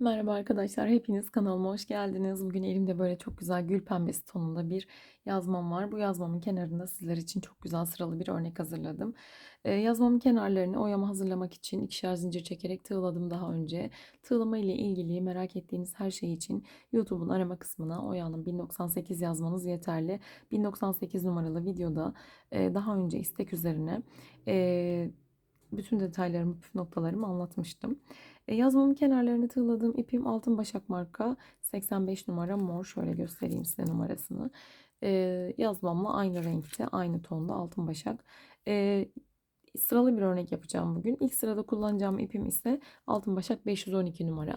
Merhaba arkadaşlar, hepiniz kanalıma hoş geldiniz. Bugün elimde böyle çok güzel gül pembesi tonunda bir yazmam var. Bu yazmamın kenarında sizler için çok güzel sıralı bir örnek hazırladım. Ee, yazmamın kenarlarını oyama hazırlamak için ikişer zincir çekerek tığladım daha önce. Tığlama ile ilgili merak ettiğiniz her şey için YouTube'un arama kısmına Oya'nın 1098 yazmanız yeterli. 1098 numaralı videoda e, daha önce istek üzerine e, bütün detaylarımı, püf noktalarımı anlatmıştım. E, yazmamın kenarlarını tığladığım ipim Altın Başak marka 85 numara mor. Şöyle göstereyim size numarasını. E, yazmamla aynı renkte, aynı tonda Altın Başak. E, sıralı bir örnek yapacağım bugün. İlk sırada kullanacağım ipim ise Altın Başak 512 numara.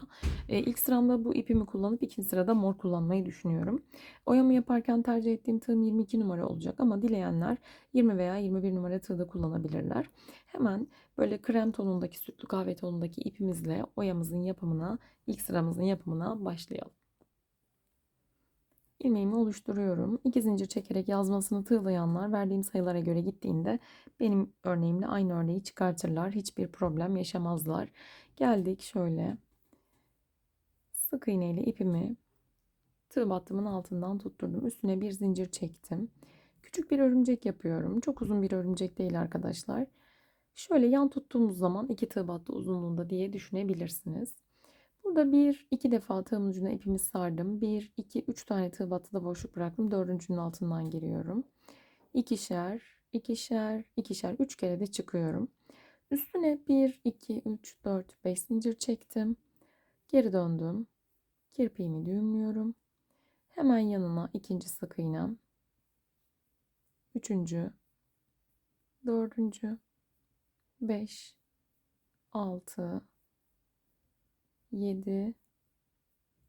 E, ilk sıramda bu ipimi kullanıp ikinci sırada mor kullanmayı düşünüyorum. Oyamı yaparken tercih ettiğim tığım 22 numara olacak ama dileyenler 20 veya 21 numara tığda kullanabilirler. Hemen böyle krem tonundaki, sütlü kahve tonundaki ipimizle oyamızın yapımına, ilk sıramızın yapımına başlayalım. İlmeğimi oluşturuyorum. İki zincir çekerek yazmasını tığlayanlar verdiğim sayılara göre gittiğinde benim örneğimle aynı örneği çıkartırlar. Hiçbir problem yaşamazlar. Geldik şöyle. Sık iğne ile ipimi tığ battımın altından tutturdum. Üstüne bir zincir çektim. Küçük bir örümcek yapıyorum. Çok uzun bir örümcek değil arkadaşlar. Şöyle yan tuttuğumuz zaman iki tığ battı uzunluğunda diye düşünebilirsiniz. Burada bir iki defa tığımın ucuna ipimi sardım. Bir, iki, üç tane tığ battıda boşluk bıraktım. Dördüncünün altından giriyorum. İkişer, ikişer, ikişer. Üç kere de çıkıyorum. Üstüne bir, iki, üç, dört, beş zincir çektim. Geri döndüm. Kirpiğimi düğümlüyorum. Hemen yanına ikinci sık iğnem. Üçüncü, dördüncü, beş, altı, 7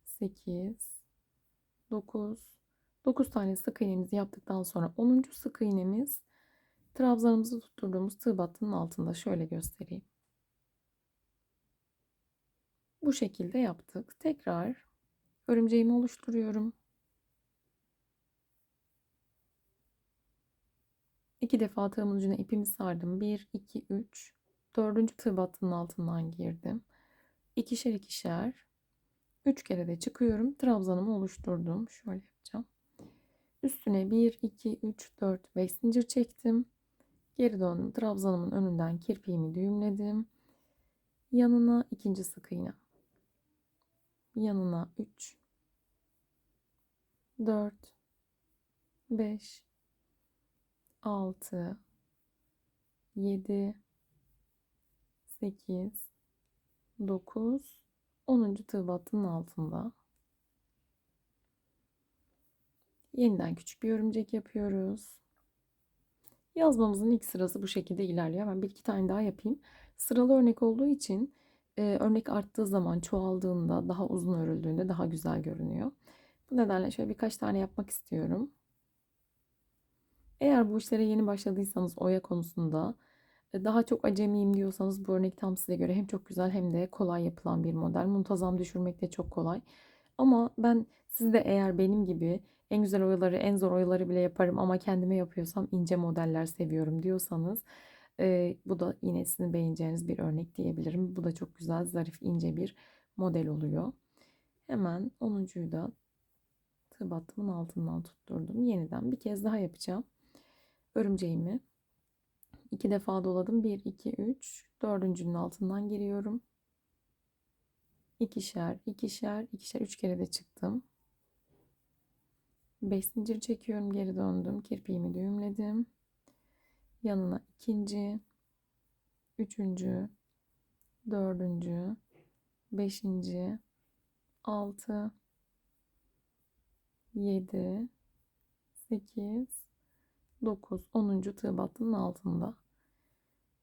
8 9 9 tane sık iğnemizi yaptıktan sonra 10. sık iğnemiz trabzanımızı tutturduğumuz tığ battının altında şöyle göstereyim. Bu şekilde yaptık. Tekrar örümceğimi oluşturuyorum. İki defa tığımın ucuna ipimi sardım. 1, 2, 3. Dördüncü tığ battının altından girdim ikişer ikişer üç kere de çıkıyorum. Trabzanımı oluşturdum. Şöyle yapacağım. Üstüne 1, 2, 3, 4, 5 zincir çektim. Geri döndüm. Trabzanımın önünden kirpiğimi düğümledim. Yanına ikinci sık iğne. Yanına 3, 4, 5, 6, 7, 8, 9 10. tığ battının altında yeniden küçük bir örümcek yapıyoruz. Yazmamızın ilk sırası bu şekilde ilerliyor. Ben bir iki tane daha yapayım. Sıralı örnek olduğu için e, örnek arttığı zaman çoğaldığında daha uzun örüldüğünde daha güzel görünüyor. Bu nedenle şöyle birkaç tane yapmak istiyorum. Eğer bu işlere yeni başladıysanız oya konusunda daha çok acemiyim diyorsanız bu örnek tam size göre hem çok güzel hem de kolay yapılan bir model. Muntazam düşürmek de çok kolay. Ama ben siz de eğer benim gibi en güzel oyaları, en zor oyaları bile yaparım ama kendime yapıyorsam ince modeller seviyorum diyorsanız e, bu da yine sizin beğeneceğiniz bir örnek diyebilirim. Bu da çok güzel, zarif, ince bir model oluyor. Hemen 10'uncuyu da tığ battımın altından tutturdum. Yeniden bir kez daha yapacağım. Örümceğimi İki defa doladım. 1, 2, 3. Dördüncünün altından giriyorum. İkişer, ikişer, ikişer. Üç kere de çıktım. Beş zincir çekiyorum. Geri döndüm. Kirpiğimi düğümledim. Yanına ikinci, üçüncü, dördüncü, beşinci, altı, yedi, sekiz, 9, 10. tığ battının altında.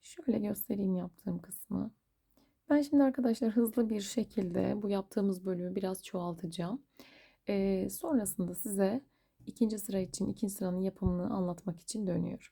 Şöyle göstereyim yaptığım kısmı. Ben şimdi arkadaşlar hızlı bir şekilde bu yaptığımız bölümü biraz çoğaltacağım. Ee, sonrasında size ikinci sıra için ikinci sıranın yapımını anlatmak için dönüyorum.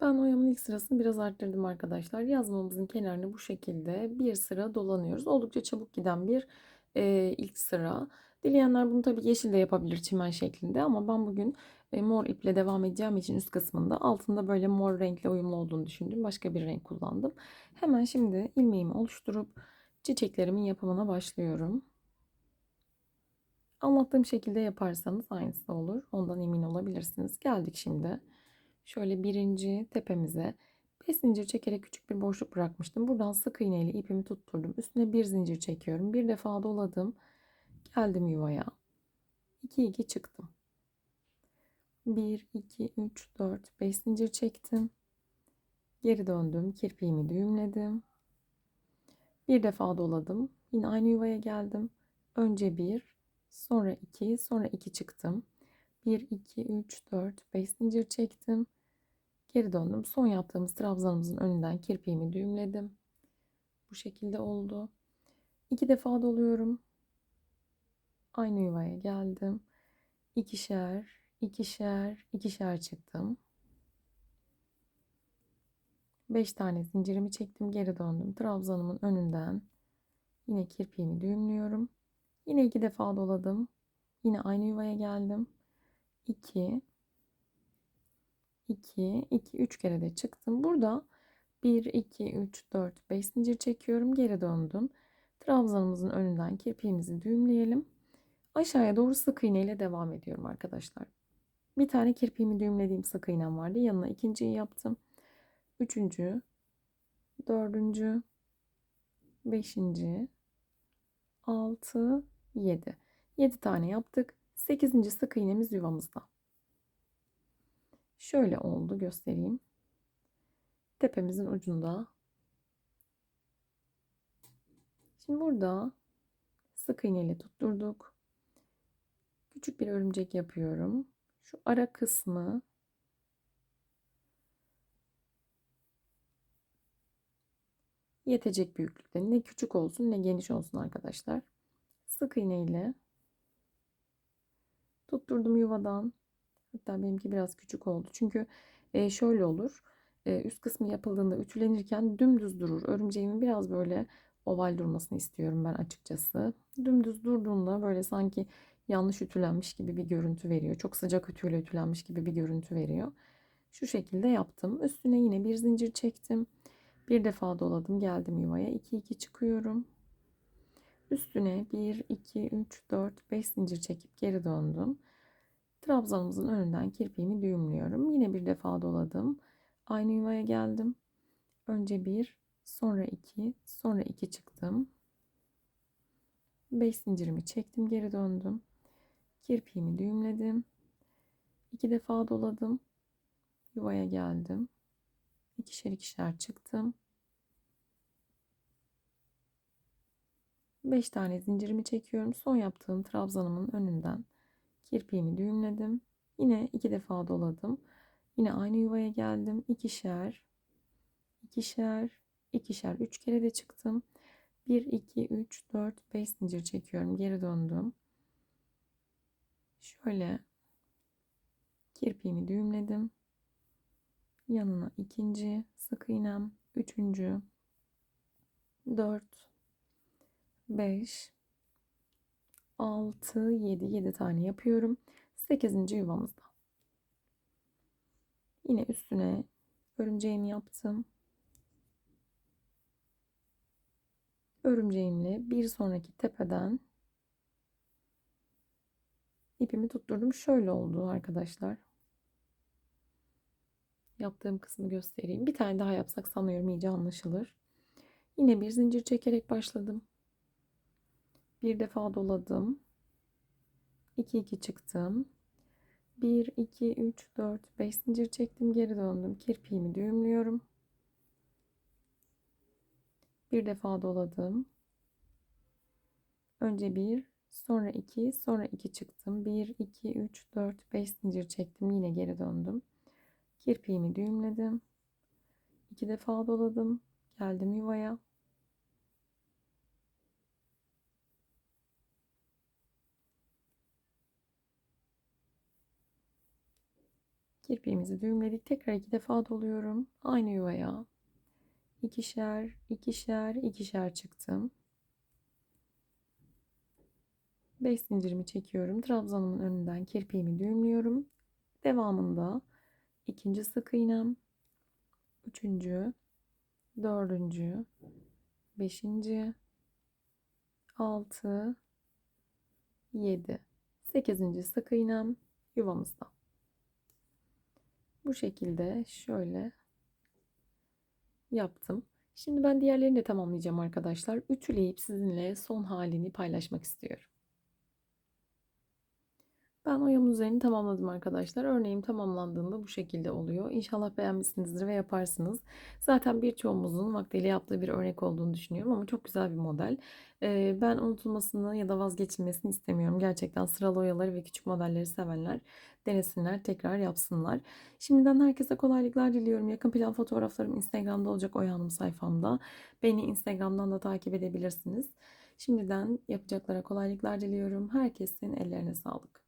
Ben oyamın ilk sırasını biraz arttırdım arkadaşlar. Yazmamızın kenarını bu şekilde bir sıra dolanıyoruz. Oldukça çabuk giden bir e, ilk sıra. Dileyenler bunu tabii yeşil de yapabilir çimen şeklinde ama ben bugün e, mor iple devam edeceğim için üst kısmında altında böyle mor renkle uyumlu olduğunu düşündüm. Başka bir renk kullandım. Hemen şimdi ilmeğimi oluşturup çiçeklerimin yapımına başlıyorum. Anlattığım şekilde yaparsanız aynısı olur. Ondan emin olabilirsiniz. Geldik şimdi. Şöyle birinci tepemize 5 zincir çekerek küçük bir boşluk bırakmıştım. Buradan sık iğne ile ipimi tutturdum. Üstüne bir zincir çekiyorum. Bir defa doladım. Geldim yuvaya. 2 2 çıktım. 1 2 3 4 5 zincir çektim. Geri döndüm. Kirpiğimi düğümledim. Bir defa doladım. Yine aynı yuvaya geldim. Önce 1, sonra 2, sonra 2 çıktım. 1 2 3 4 5 zincir çektim. Geri döndüm. Son yaptığımız trabzanımızın önünden kirpiğimi düğümledim. Bu şekilde oldu. İki defa doluyorum. Aynı yuvaya geldim. İkişer, ikişer, ikişer çıktım. Beş tane zincirimi çektim. Geri döndüm. Trabzanımın önünden yine kirpiğimi düğümlüyorum. Yine iki defa doladım. Yine aynı yuvaya geldim. 2 2 2 3 kere de çıktım. Burada 1 2 3 4 5 zincir çekiyorum. Geri döndüm. Trabzanımızın önünden kirpiğimizi düğümleyelim. Aşağıya doğru sık iğne ile devam ediyorum arkadaşlar. Bir tane kirpiğimi düğümlediğim sık iğnem vardı. Yanına ikinciyi yaptım. Üçüncü, dördüncü, beşinci, altı, yedi. Yedi tane yaptık. Sekizinci sık iğnemiz yuvamızda. Şöyle oldu göstereyim. Tepemizin ucunda. Şimdi burada sık iğne ile tutturduk. Küçük bir örümcek yapıyorum. Şu ara kısmı yetecek büyüklükte. Ne küçük olsun ne geniş olsun arkadaşlar. Sık iğne ile tutturdum yuvadan. Hatta benimki biraz küçük oldu. Çünkü e, şöyle olur. E, üst kısmı yapıldığında ütülenirken dümdüz durur. Örümceğimin biraz böyle oval durmasını istiyorum ben açıkçası. Dümdüz durduğunda böyle sanki yanlış ütülenmiş gibi bir görüntü veriyor. Çok sıcak ütüyle ütülenmiş gibi bir görüntü veriyor. Şu şekilde yaptım. Üstüne yine bir zincir çektim. Bir defa doladım. Geldim yuvaya. 2 2 çıkıyorum. Üstüne 1 2 3 4 5 zincir çekip geri döndüm. Trabzanımızın önünden kirpiğimi düğümlüyorum. Yine bir defa doladım. Aynı yuvaya geldim. Önce bir, sonra iki, sonra iki çıktım. Beş zincirimi çektim, geri döndüm. Kirpiğimi düğümledim. İki defa doladım. Yuvaya geldim. İkişer ikişer çıktım. Beş tane zincirimi çekiyorum. Son yaptığım trabzanımın önünden kirpiğimi düğümledim. Yine iki defa doladım. Yine aynı yuvaya geldim. İkişer, ikişer, ikişer. Üç kere de çıktım. 1, 2, 3, 4, 5 zincir çekiyorum. Geri döndüm. Şöyle kirpiğimi düğümledim. Yanına ikinci sık iğnem, üçüncü, dört, beş, 6, 7, 7 tane yapıyorum. 8. yuvamızda. Yine üstüne örümceğimi yaptım. Örümceğimle bir sonraki tepeden ipimi tutturdum. Şöyle oldu arkadaşlar. Yaptığım kısmı göstereyim. Bir tane daha yapsak sanıyorum iyice anlaşılır. Yine bir zincir çekerek başladım. Bir defa doladım. 2 2 çıktım. 1 2 3 4 5 zincir çektim, geri döndüm. Kirpiğimi düğümlüyorum. Bir defa doladım. Önce 1, sonra 2, sonra 2 çıktım. 1 2 3 4 5 zincir çektim, yine geri döndüm. Kirpiğimi düğümledim. 2 defa doladım. Geldim yuvaya. Kirpiğimizi düğümledik. Tekrar iki defa doluyorum. Aynı yuvaya. İkişer, ikişer, ikişer çıktım. 5 zincirimi çekiyorum. Trabzanımın önünden kirpiğimi düğümlüyorum. Devamında ikinci sık iğnem, üçüncü, dördüncü, beşinci, altı, yedi, sekizinci sık iğnem yuvamızda. Bu şekilde şöyle yaptım. Şimdi ben diğerlerini de tamamlayacağım arkadaşlar. Ütüleyip sizinle son halini paylaşmak istiyorum. Ben oyamın üzerini tamamladım arkadaşlar. Örneğim tamamlandığında bu şekilde oluyor. İnşallah beğenmişsinizdir ve yaparsınız. Zaten birçoğumuzun vaktiyle yaptığı bir örnek olduğunu düşünüyorum ama çok güzel bir model. Ee, ben unutulmasını ya da vazgeçilmesini istemiyorum. Gerçekten sıralı oyaları ve küçük modelleri sevenler denesinler, tekrar yapsınlar. Şimdiden herkese kolaylıklar diliyorum. Yakın plan fotoğraflarım Instagram'da olacak Oya Hanım sayfamda. Beni Instagram'dan da takip edebilirsiniz. Şimdiden yapacaklara kolaylıklar diliyorum. Herkesin ellerine sağlık.